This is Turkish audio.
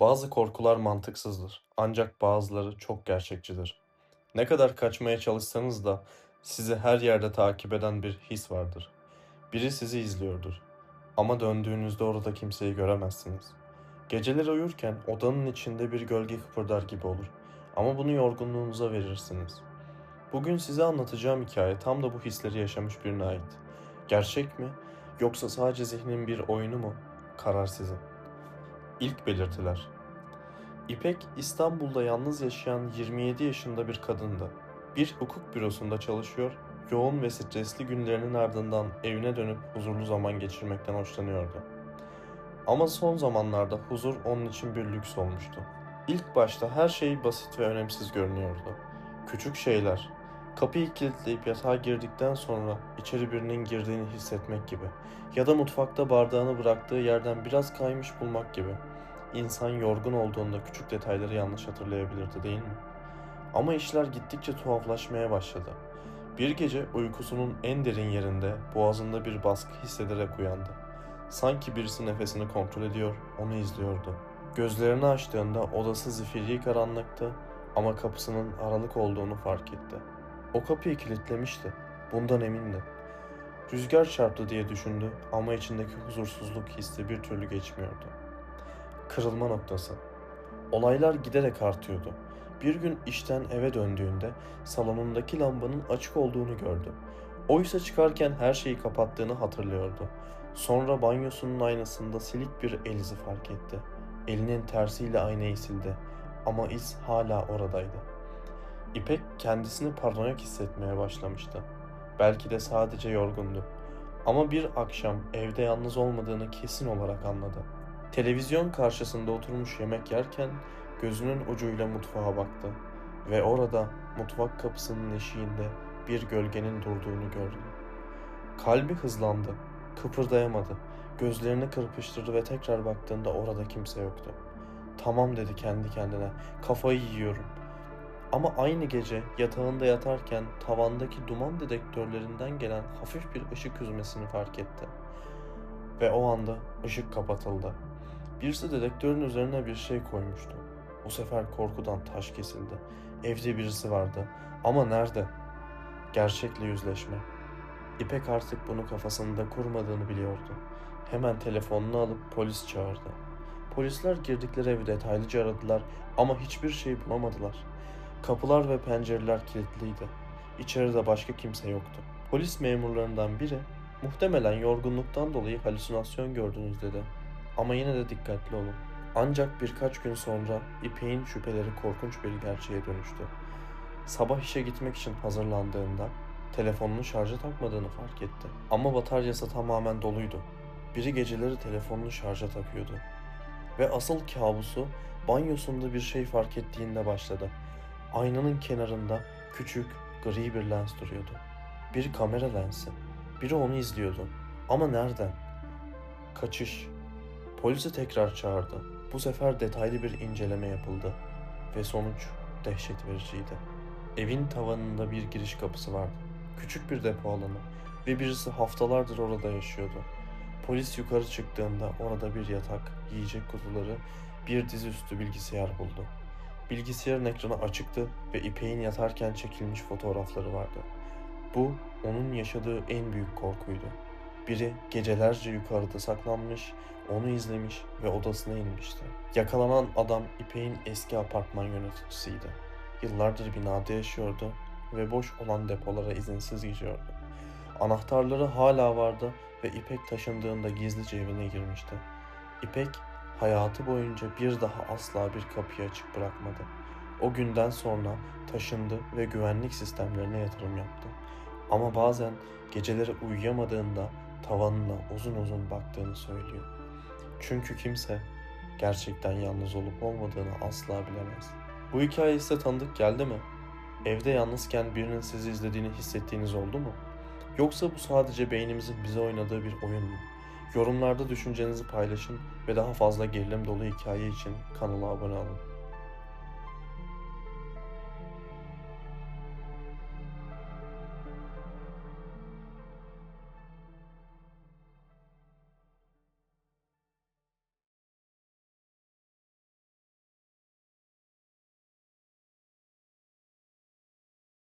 Bazı korkular mantıksızdır, ancak bazıları çok gerçekçidir. Ne kadar kaçmaya çalışsanız da sizi her yerde takip eden bir his vardır. Biri sizi izliyordur. Ama döndüğünüzde orada kimseyi göremezsiniz. Geceleri uyurken odanın içinde bir gölge kıpırdar gibi olur. Ama bunu yorgunluğunuza verirsiniz. Bugün size anlatacağım hikaye tam da bu hisleri yaşamış birine ait. Gerçek mi? Yoksa sadece zihnin bir oyunu mu? Karar sizin. İlk belirtiler. İpek İstanbul'da yalnız yaşayan 27 yaşında bir kadındı. Bir hukuk bürosunda çalışıyor, yoğun ve stresli günlerinin ardından evine dönüp huzurlu zaman geçirmekten hoşlanıyordu. Ama son zamanlarda huzur onun için bir lüks olmuştu. İlk başta her şey basit ve önemsiz görünüyordu. Küçük şeyler, kapıyı kilitleyip yatağa girdikten sonra içeri birinin girdiğini hissetmek gibi ya da mutfakta bardağını bıraktığı yerden biraz kaymış bulmak gibi. İnsan yorgun olduğunda küçük detayları yanlış hatırlayabilirdi değil mi? Ama işler gittikçe tuhaflaşmaya başladı. Bir gece uykusunun en derin yerinde boğazında bir baskı hissederek uyandı. Sanki birisi nefesini kontrol ediyor, onu izliyordu. Gözlerini açtığında odası zifiri karanlıktı ama kapısının aralık olduğunu fark etti. O kapıyı kilitlemişti. Bundan emindi. Rüzgar çarptı diye düşündü ama içindeki huzursuzluk hissi bir türlü geçmiyordu. Kırılma noktası. Olaylar giderek artıyordu. Bir gün işten eve döndüğünde salonundaki lambanın açık olduğunu gördü. Oysa çıkarken her şeyi kapattığını hatırlıyordu. Sonra banyosunun aynasında silik bir el izi fark etti. Elinin tersiyle aynayı sildi ama iz hala oradaydı. İpek kendisini paranoyak hissetmeye başlamıştı. Belki de sadece yorgundu. Ama bir akşam evde yalnız olmadığını kesin olarak anladı. Televizyon karşısında oturmuş yemek yerken gözünün ucuyla mutfağa baktı ve orada mutfak kapısının eşiğinde bir gölgenin durduğunu gördü. Kalbi hızlandı, kıpırdayamadı. Gözlerini kırpıştırdı ve tekrar baktığında orada kimse yoktu. Tamam dedi kendi kendine. Kafayı yiyorum. Ama aynı gece yatağında yatarken tavandaki duman dedektörlerinden gelen hafif bir ışık hüzmesini fark etti. Ve o anda ışık kapatıldı. Birisi dedektörün üzerine bir şey koymuştu. Bu sefer korkudan taş kesildi. Evde birisi vardı. Ama nerede? Gerçekle yüzleşme. İpek artık bunu kafasında kurmadığını biliyordu. Hemen telefonunu alıp polis çağırdı. Polisler girdikleri evi detaylıca aradılar ama hiçbir şey bulamadılar. Kapılar ve pencereler kilitliydi. İçeride başka kimse yoktu. Polis memurlarından biri muhtemelen yorgunluktan dolayı halüsinasyon gördünüz dedi. Ama yine de dikkatli olun. Ancak birkaç gün sonra İpek'in şüpheleri korkunç bir gerçeğe dönüştü. Sabah işe gitmek için hazırlandığında telefonunu şarja takmadığını fark etti. Ama bataryası tamamen doluydu. Biri geceleri telefonunu şarja takıyordu. Ve asıl kabusu banyosunda bir şey fark ettiğinde başladı. Aynanın kenarında küçük gri bir lens duruyordu. Bir kamera lensi. Biri onu izliyordu. Ama nereden? Kaçış. Polisi tekrar çağırdı. Bu sefer detaylı bir inceleme yapıldı. Ve sonuç dehşet vericiydi. Evin tavanında bir giriş kapısı vardı. Küçük bir depo alanı ve birisi haftalardır orada yaşıyordu. Polis yukarı çıktığında orada bir yatak, yiyecek kutuları, bir dizüstü bilgisayar buldu. Bilgisayarın ekranı açıktı ve İpek'in yatarken çekilmiş fotoğrafları vardı. Bu onun yaşadığı en büyük korkuydu. Biri gecelerce yukarıda saklanmış, onu izlemiş ve odasına inmişti. Yakalanan adam İpek'in eski apartman yöneticisiydi. Yıllardır binada yaşıyordu ve boş olan depolara izinsiz giriyordu. Anahtarları hala vardı ve İpek taşındığında gizlice evine girmişti. İpek hayatı boyunca bir daha asla bir kapıyı açık bırakmadı. O günden sonra taşındı ve güvenlik sistemlerine yatırım yaptı. Ama bazen geceleri uyuyamadığında tavanına uzun uzun baktığını söylüyor. Çünkü kimse gerçekten yalnız olup olmadığını asla bilemez. Bu hikaye size tanıdık geldi mi? Evde yalnızken birinin sizi izlediğini hissettiğiniz oldu mu? Yoksa bu sadece beynimizin bize oynadığı bir oyun mu? Yorumlarda düşüncenizi paylaşın ve daha fazla gerilim dolu hikaye için kanala abone olun.